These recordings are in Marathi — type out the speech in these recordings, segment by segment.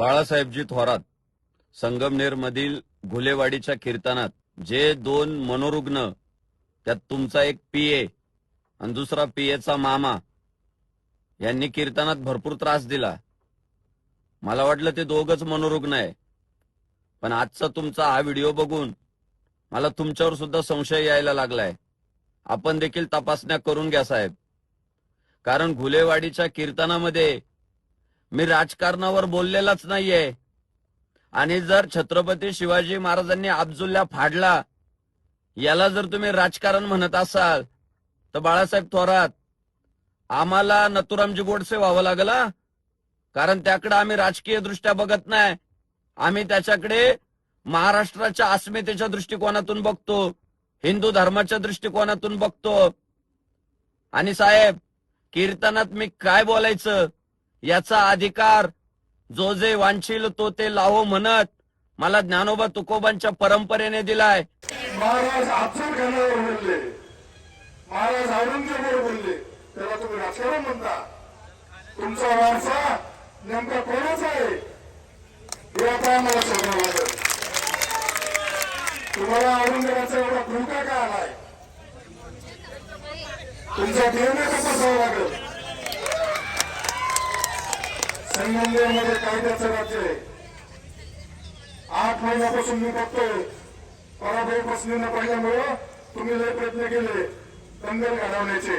बाळासाहेबजी थोरात संगमनेरमधील घुलेवाडीच्या कीर्तनात जे दोन मनोरुग्ण त्यात तुमचा एक पीए आणि दुसरा पीएचा मामा यांनी कीर्तनात भरपूर त्रास दिला. मला वाटलं ते दोघच मनोरुग्ण आहे. पण आजचा तुमचा हा व्हिडिओ बघून मला तुमच्यावर सुद्धा संशय यायला लागलाय. आपण देखील तपासण्या करून घ्या साहेब. कारण घुलेवाडीच्या कीर्तनामध्ये मी राजकारणावर बोललेलाच नाहीये. आणि जर छत्रपती शिवाजी महाराजांनी अब्जुल्ला फाडला याला जर तुम्ही राजकारण म्हणत असाल तर बाळासाहेब थोरात आम्हाला नथुरामजी गोडसे व्हावं लागला. कारण त्याकडे आम्ही राजकीय दृष्ट्या बघत नाही. आम्ही त्याच्याकडे महाराष्ट्राच्या अस्मितेच्या दृष्टिकोनातून बघतो हिंदू धर्माच्या दृष्टिकोनातून बघतो. आणि साहेब कीर्तनात मी काय बोलायचं? याचा अधिकार जो जे वांछील तो ते लाहो म्हणत मला ज्ञानोबा तुकोबांच्या परंपरेने दिलाय. महाराज अफजल खानावर बोलले. महाराज औरंगजेबावर बोलले. त्याला तुम्ही राजकारण म्हणता. तुमचा वारसा नेमका कोणाचा आहे? हे आता आम्हाला शोधावं लागेल. तुम्हाला औरंगजेबाचा एवढा धोका का आलाय? तुमचा डीएनए तपासावा लागेल. संगमनेरमध्ये कायद्याचं राज्य आहे आठ महिन्यापासून मी बघतोय. पराभव बसलेला पाहिल्यामुळं तुम्ही लय प्रयत्न केले दंगल घडवण्याचे.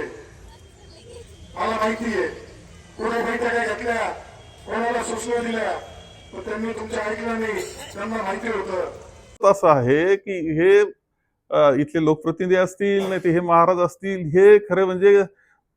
मला माहितीये आहे कोणा बैठका घेतल्या कोणाला सूचना दिल्या तर त्यांनी तुमच्या ऐकलं नाही त्यांना माहिती होतं. असं आहे की हे इथले लोकप्रतिनिधी असतील नाही ते हे महाराज असतील हे खरं म्हणजे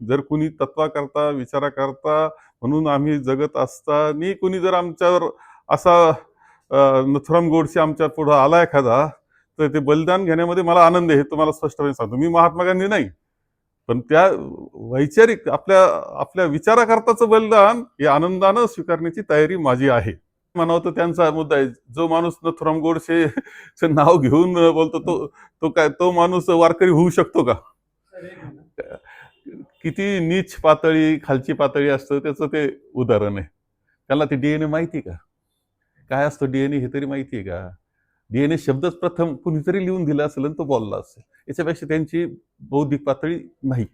जर कुणी तत्वाकरता विचाराकरता म्हणून आम्ही जगत असताना कुणी जर आमच्यावर असा नथुराम गोडसे आमच्या पुढं आला एखादा तर ते बलिदान घेण्यामध्ये मला आनंद आहे हे तुम्हाला स्पष्टपणे सांगतो. मी महात्मा गांधी नाही पण त्या वैचारिक आपल्या आपल्या विचाराकरताचं बलिदान हे आनंदानं स्वीकारण्याची तयारी माझी आहे. म्हणावं तर त्यांचा मुद्दा आहे जो माणूस नथुराम गोडसे चे नाव घेऊन बोलतो तो तो काय तो माणूस वारकरी होऊ शकतो का? किती नीच पातळी खालची पातळी असतं त्याचं ते उदाहरण आहे. त्याला ते डीएनए माहिती का? काय असतं डीएनए हे तरी माहिती आहे का? डीएनए शब्दच प्रथम कुणीतरी लिहून दिला असेल आणि तो बोलला असेल. याच्यापेक्षा त्यांची बौद्धिक पातळी नाही.